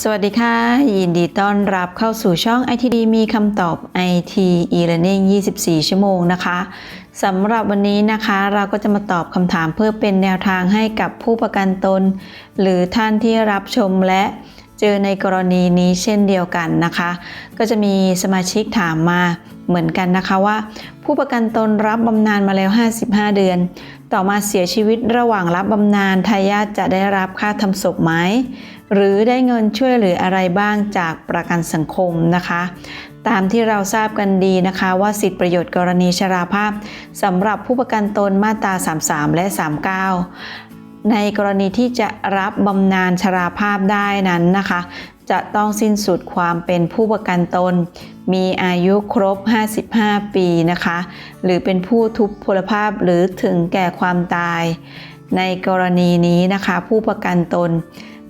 สวัสดีค่ะ ยินดีต้อนรับเข้าสู่ช่อง ITD มีคำตอบ IT e-learning 24 ชั่วโมงนะคะสำหรับวันนี้นะคะเราก็จะมาตอบคำถามเพื่อเป็นแนวทางให้กับผู้ประกันตน หรือท่านที่รับชมและเจอในกรณีนี้เช่นเดียวกันนะคะ ก็จะมีสมาชิกถามมา เหมือนกันนะคะว่า ผู้ประกันตนรับบำนาญมาแล้ว 55 เดือน ต่อมาเสียชีวิตระหว่างรับบำนาญทายาทจะได้รับค่าทำศพไหมหรือได้เงินช่วยเหลืออะไรบ้างจากประกันสังคมนะคะ ตามที่เราทราบกันดีนะคะว่าสิทธิประโยชน์กรณีชราภาพสำหรับผู้ประกันตนมาตรา 33 และ 39 ในกรณีที่จะรับบำนาญชราภาพได้นั้นนะคะ จะต้องสิ้นสุดความเป็นผู้ประกันตน มีอายุครบ 55 ปีนะคะ หรือเป็นผู้ทุพพลภาพหรือถึงแก่ความตาย ในกรณีนี้นะคะ ผู้ประกันตน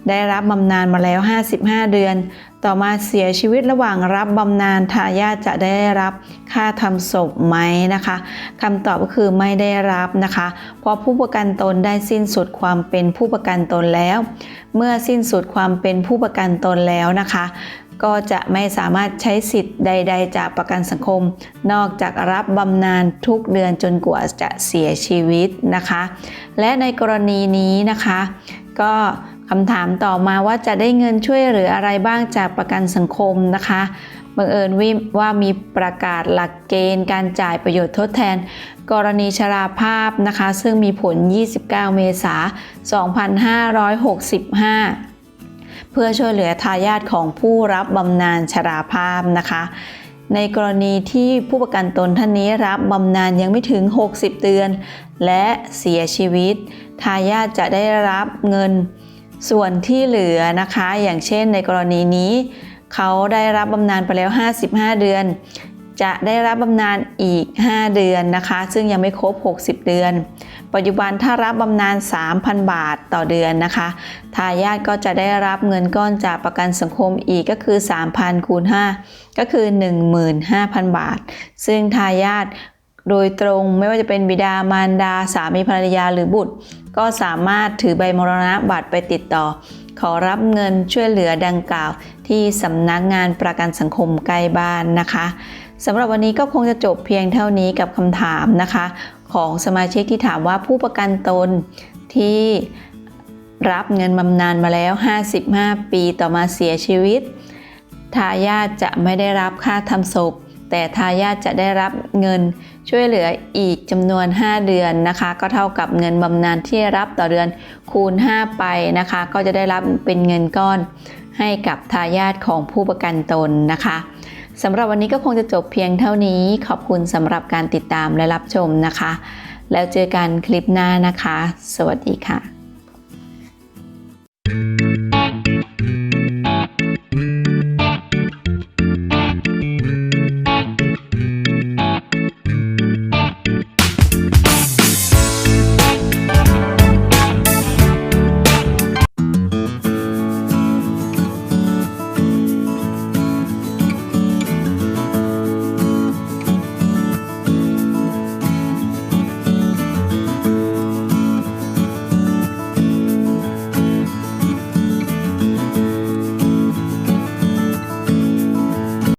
ได้รับบำนาญมาแล้ว 55 เดือน ต่อมาเสียชีวิตระหว่างรับบำนาญทายาทจะได้รับค่าทำศพไหมนะคะคำตอบก็คือไม่ได้รับนะคะ เพราะผู้ประกันตนได้สิ้นสุดความเป็นผู้ประกันตนแล้ว เมื่อสิ้นสุดความเป็นผู้ประกันตนแล้วนะคะ ก็จะไม่สามารถใช้สิทธิ์ใด ๆ จากประกันสังคม นอกจากรับบำนาญทุกเดือนจนกว่าจะเสียชีวิตนะคะ และในกรณีนี้นะคะ ก็ คำถามต่อมาว่าจะได้เงินช่วยเหลืออะไรบ้างจากประกันสังคมนะคะบังเอิญวิว่ามีประกาศหลักเกณฑ์การจ่ายประโยชน์ทดแทน กรณีชราภาพนะคะ ซึ่งมีผล 29 เมษายน 2565 เพื่อช่วยเหลือทายาทของผู้รับบำนาญชราภาพนะคะ ในกรณีที่ผู้ประกันตนท่านนี้รับบำนาญยังไม่ถึง 60 เดือน และเสียชีวิต ทายาทจะได้รับเงิน ส่วนที่เหลือนะคะ อย่างเช่นในกรณีนี้ เขาได้รับบำนาญไปแล้ว 55 เดือน จะได้รับบำนาญอีก 5 เดือนนะคะ ซึ่งยังไม่ครบ 60 เดือน ปัจจุบันถ้ารับบำนาญ 3,000 บาทต่อเดือนนะคะทายาทก็จะได้รับเงินก้อนจากประกันสังคมอีกก็คือ 3,000คูณ5ก็คือ 15,000 บาท ซึ่งทายาท โดยตรงไม่ว่าจะเป็นบิดามารดา สามีภรรยาหรือบุตร ก็สามารถถือใบมรณะบัตรไปติดต่อ ขอรับเงินช่วยเหลือดังกล่าว ที่สำนักงานประกันสังคมใกล้บ้านนะคะสำหรับวันนี้ก็คงจะจบเพียงเท่านี้กับคำถามนะคะ ของสมาชิกที่ถามว่าผู้ประกันตนที่รับเงินบำนาญมาแล้ว 55 ปีต่อมาเสียชีวิต ทายาทจะไม่ได้รับค่าทำศพ แต่ทายาทจะได้รับเงินช่วยเหลืออีกจำนวน 5 เดือนนะคะ ก็เท่ากับเงินบำนาญที่รับต่อเดือนคูณ 5 ไปนะคะ ก็จะได้รับเป็นเงินก้อนให้กับทายาทของผู้ประกันตนนะคะสำหรับวันนี้ก็คงจะจบเพียงเท่านี้ ขอบคุณสำหรับการติดตามและรับชมนะคะ แล้วเจอกันคลิปหน้านะคะ สวัสดีค่ะ